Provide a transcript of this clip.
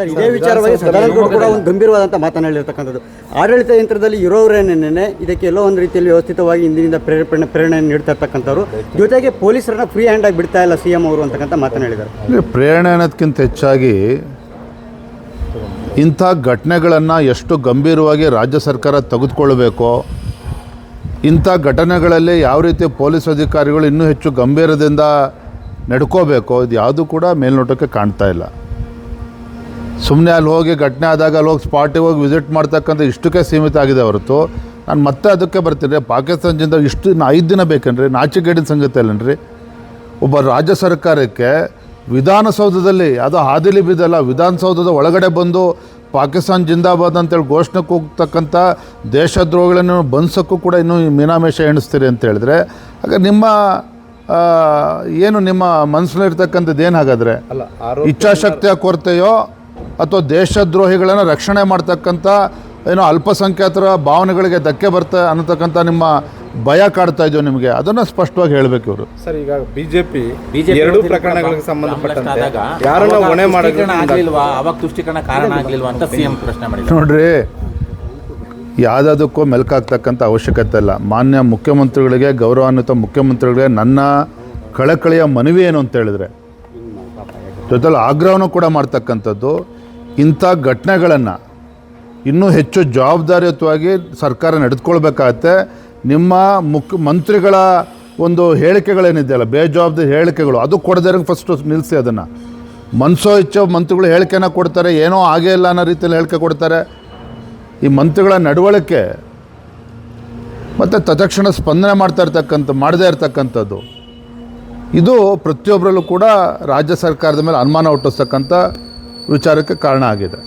ಇದೇ ವಿಚಾರವಾಗಿ ಸದಾನಂದಗೌಡ ಕೂಡ ಒಂದು ಗಂಭೀರವಾದಂಥ ಮಾತನ್ನು ಹೇಳಿರ್ತಕ್ಕಂಥದ್ದು ಆಡಳಿತ ಯಂತ್ರದಲ್ಲಿ ಇರೋರೇನೇನೆ ಇದಕ್ಕೆ ಎಲ್ಲೋ ಒಂದು ರೀತಿಯಲ್ಲಿ ವ್ಯವಸ್ಥಿತವಾಗಿ ಇಂದಿನಿಂದ ಪ್ರೇರಣೆ ಪ್ರೇರಣೆ ನೀಡ್ತಾ ಇರ್ತಕ್ಕಂಥವ್ರು. ಜೊತೆಗೆ ಪೊಲೀಸರನ್ನ ಫ್ರೀ ಹ್ಯಾಂಡ್ ಆಗಿ ಬಿಡ್ತಾ ಇಲ್ಲ ಸಿ ಎಂ ಅವರು ಅಂತಕ್ಕಂಥ ಮಾತನಾಡಿದ್ದಾರೆ. ಹೇಳಿದ್ದಾರೆ ಪ್ರೇರಣೆ ಅನ್ನೋದಕ್ಕಿಂತ ಹೆಚ್ಚಾಗಿ ಇಂಥ ಘಟನೆಗಳನ್ನು ಎಷ್ಟು ಗಂಭೀರವಾಗಿ ರಾಜ್ಯ ಸರ್ಕಾರ ತೆಗೆದುಕೊಳ್ಬೇಕೋ ಇಂಥ ಘಟನೆಗಳಲ್ಲಿ ಯಾವ ರೀತಿ ಪೊಲೀಸ್ ಅಧಿಕಾರಿಗಳು ಇನ್ನೂ ಹೆಚ್ಚು ಗಂಭೀರದಿಂದ ನಡ್ಕೋಬೇಕು ಇದು ಯಾವುದೂ ಕೂಡ ಮೇಲ್ನೋಟಕ್ಕೆ ಕಾಣ್ತಾ ಇಲ್ಲ. ಸುಮ್ಮನೆ ಅಲ್ಲಿ ಹೋಗಿ ಘಟನೆ ಆದಾಗ ಅಲ್ಲಿ ಹೋಗಿ ಸ್ಪಾಟಿಗೆ ಹೋಗಿ ವಿಸಿಟ್ ಮಾಡ್ತಕ್ಕಂಥ ಇಷ್ಟಕ್ಕೆ ಸೀಮಿತ ಆಗಿದೆ ಹೊರತು. ನಾನು ಮತ್ತೆ ಅದಕ್ಕೆ ಬರ್ತೀನಿ ಪಾಕಿಸ್ತಾನದಿಂದ ಇಷ್ಟು ಇನ್ನು ಐದು ದಿನ ಬೇಕೇನ್ರಿ? ನಾಚಿಗೇಡಿನ ಸಂಗತಿ ಅಲ್ಲನ್ರಿ? ಒಬ್ಬ ರಾಜ್ಯ ಸರ್ಕಾರಕ್ಕೆ ವಿಧಾನಸೌಧದಲ್ಲಿ ಅದು ಹಾದಿಲಿ ಬಿದ್ದಲ್ಲ ವಿಧಾನಸೌಧದ ಒಳಗಡೆ ಬಂದು ಪಾಕಿಸ್ತಾನ ಜಿಂದಾಬಾದ್ ಅಂತೇಳಿ ಘೋಷಣೆ ಕೂಗ್ತಕ್ಕಂಥ ದೇಶದ್ರೋಹಗಳನ್ನು ಬಂಧಿಸೋಕ್ಕೂ ಕೂಡ ಇನ್ನೂ ಮೀನಾಮೇಷ ಎಣಿಸ್ತೀರಿ ಅಂತ ಹೇಳಿದ್ರೆ ಆಗ ನಿಮ್ಮ ಏನು ನಿಮ್ಮ ಮನಸ್ಸಲ್ಲಿರ್ತಕ್ಕಂಥದ್ದು ಏನು ಹಾಗಾದರೆ? ಇಚ್ಛಾಶಕ್ತಿಯ ಕೊರತೆಯೋ ಅಥವಾ ದೇಶದ್ರೋಹಿಗಳನ್ನು ರಕ್ಷಣೆ ಮಾಡ್ತಕ್ಕಂಥ ಏನೋ ಅಲ್ಪಸಂಖ್ಯಾತರ ಭಾವನೆಗಳಿಗೆ ಧಕ್ಕೆ ಬರ್ತಾ ಅನ್ನತಕ್ಕಂಥ ನಿಮ್ಮ ಭಯ ಕಾಡ್ತಾ ಇದೆಯೋ ನಿಮಗೆ? ಅದನ್ನು ಸ್ಪಷ್ಟವಾಗಿ ಹೇಳಬೇಕು ಇವರು. ಸರ್ ಈಗ ಬಿಜೆಪಿ ಬಿಜೆಪಿ ಎರಡು ಪ್ರಕರಣಗಳಿಗೆ ಸಂಬಂಧಪಟ್ಟಂತೆ ಯಾರನ್ನ ಹೊಣೆ ಆಗ್ಲಿಲ್ವಾ? ಅವಾಗ ತುಷ್ಟೀಕರಣ ಕಾರಣ ಆಗಲಿಲ್ವಾ ಅಂತ ಸಿಎಂ ಪ್ರಶ್ನೆ ಮಾಡಿದ್ರು. ನೋಡ್ರಿ ಯಾವುದಕ್ಕೂ ಮೆಲ್ಕಾಗ್ತಕ್ಕಂಥ ಅವಶ್ಯಕತೆ ಇಲ್ಲ. ಮಾನ್ಯ ಮುಖ್ಯಮಂತ್ರಿಗಳಿಗೆ ಗೌರವಾನ್ವಿತ ಮುಖ್ಯಮಂತ್ರಿಗಳಿಗೆ ನನ್ನ ಕಳಕಳಿಯ ಮನವಿ ಏನು ಅಂತ ಹೇಳಿದ್ರೆ? ಜೊತೆಲಿ ಆಗ್ರಹವನ್ನು ಕೂಡ ಮಾಡ್ತಕ್ಕಂಥದ್ದು. ಇಂಥ ಘಟನೆಗಳನ್ನು ಇನ್ನೂ ಹೆಚ್ಚು ಜವಾಬ್ದಾರಿಯುತವಾಗಿ ಸರ್ಕಾರ ನಡೆದುಕೊಳ್ಬೇಕಾಗತ್ತೆ. ನಿಮ್ಮ ಮುಖ್ಯ ಮಂತ್ರಿಗಳ ಒಂದು ಹೇಳಿಕೆಗಳೇನಿದೆಯಲ್ಲ, ಬೇಜವಾಬ್ದಾರಿ ಹೇಳಿಕೆಗಳು, ಅದು ಕೊಡದೇ ಫಸ್ಟು ನಿಲ್ಲಿಸಿ ಅದನ್ನು. ಮನಸೋ ಇಚ್ಛೋ ಮಂತ್ರಿಗಳು ಹೇಳಿಕೆನ ಕೊಡ್ತಾರೆ, ಏನೋ ಆಗೇ ಇಲ್ಲ ಅನ್ನೋ ರೀತಿಯಲ್ಲಿ ಹೇಳಿಕೆ ಕೊಡ್ತಾರೆ. ಈ ಮಂತ್ರಿಗಳ ನಡವಳಿಕೆ ಮತ್ತು ತತ್ಕ್ಷಣ ಸ್ಪಂದನೆ ಮಾಡ್ತಾ ಇರ್ತಕ್ಕಂಥ, ಮಾಡದೇ ಇರತಕ್ಕಂಥದ್ದು. ಇದು ಪ್ರತಿಯೊಬ್ಬರಲ್ಲೂ ಕೂಡ ರಾಜ್ಯ ಸರ್ಕಾರದ ಮೇಲೆ ಅನುಮಾನ ಹುಟ್ಟಿಸ್ತಕ್ಕಂಥ ವಿಚಾರಕ್ಕೆ ಕಾರಣ ಆಗಿದೆ.